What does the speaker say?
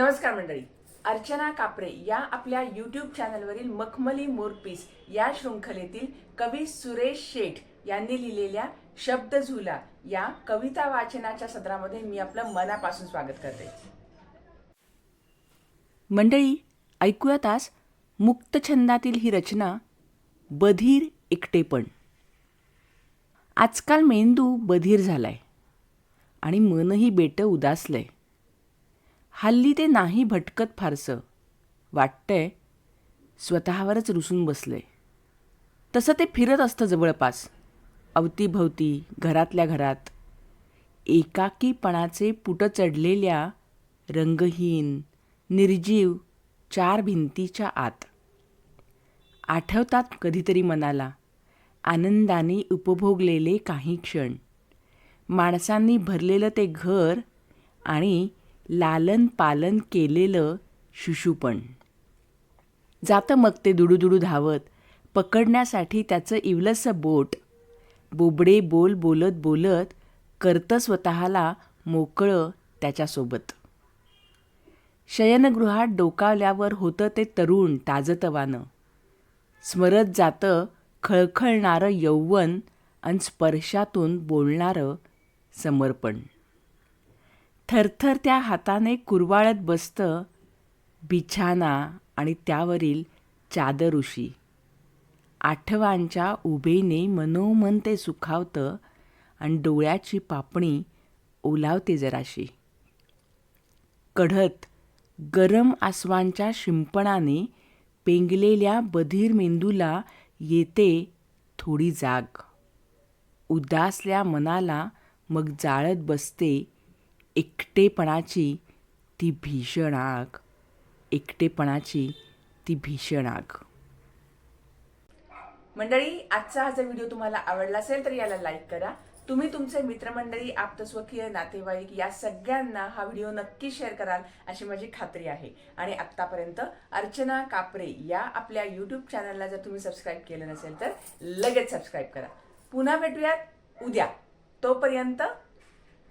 नमस्कार मंडळी. अर्चना कापरे या आपल्या यूट्यूब चॅनलवरील मखमली मोरपीस या शृंखलेतील कवी सुरेश शेठ यांनी लिहिलेल्या शब्द झुला या कविता वाचनाच्या सत्रामध्ये मी आपलं मनापासून स्वागत करते. मंडळी ऐकूयात आज मुक्तछंदातील ही रचना बधीर एकटेपण आजकाल मेंदू बधीर झालाय आणि मनही बेटं उदासलंय. हल्ली ते नाही भटकत फारसं. वाटतंय स्वतःवरच रुसून बसले. तसं ते फिरत असतं जवळपास. अवतीभवती घरातल्या घरात. एकाकीपणाचे पुट चढलेल्या रंगहीन निर्जीव चार भिंतीच्या आत. आठवतात कधीतरी मनाला आनंदाने उपभोगलेले काही क्षण. माणसांनी भरलेलं ते घर आणि लालन पालन केलेलं शिशुपण. जातं मग ते दुडूदुडू धावत पकडण्यासाठी त्याचं इवलसं बोट. बोबडे बोल बोलत बोलत करतं स्वतःला मोकळं त्याच्यासोबत. शयनगृहात डोकावल्यावर होतं ते तरुण ताजतवानं. स्मरत जातं खळखळणारं यौवन आणि स्पर्शातून बोलणारं समर्पण. थरथर त्या हाताने कुरवाळत बसतं बिछाना आणि त्यावरील चादरुशी आठवांच्या उभेने मनोमन ते सुखावतं आणि डोळ्याची पापणी ओलावते जराशी. कढत गरम आसवांच्या शिंपणाने पेंगलेल्या बधीर मेंदूला येते थोडी जाग. उदासल्या मनाला मग जाळत बसते एकटेपणाची ती भीषण आग. एकटेपणाची ती भीषण आग. मंडळी आजचा हा जर व्हिडिओ तुम्हाला आवडला असेल तर याला लाईक करा. तुम्ही तुमचे मित्रमंडळी आप्तस्वकीय नातेवाईक या सगळ्यांना हा व्हिडिओ नक्की शेअर कराल अशी माझी खात्री आहे. आणि आत्तापर्यंत अर्चना कापरे या आपल्या यूट्यूब चॅनलला जर तुम्ही सबस्क्राईब केलं नसेल तर लगेच सबस्क्राईब करा. पुन्हा भेटूयात उद्या. तोपर्यंत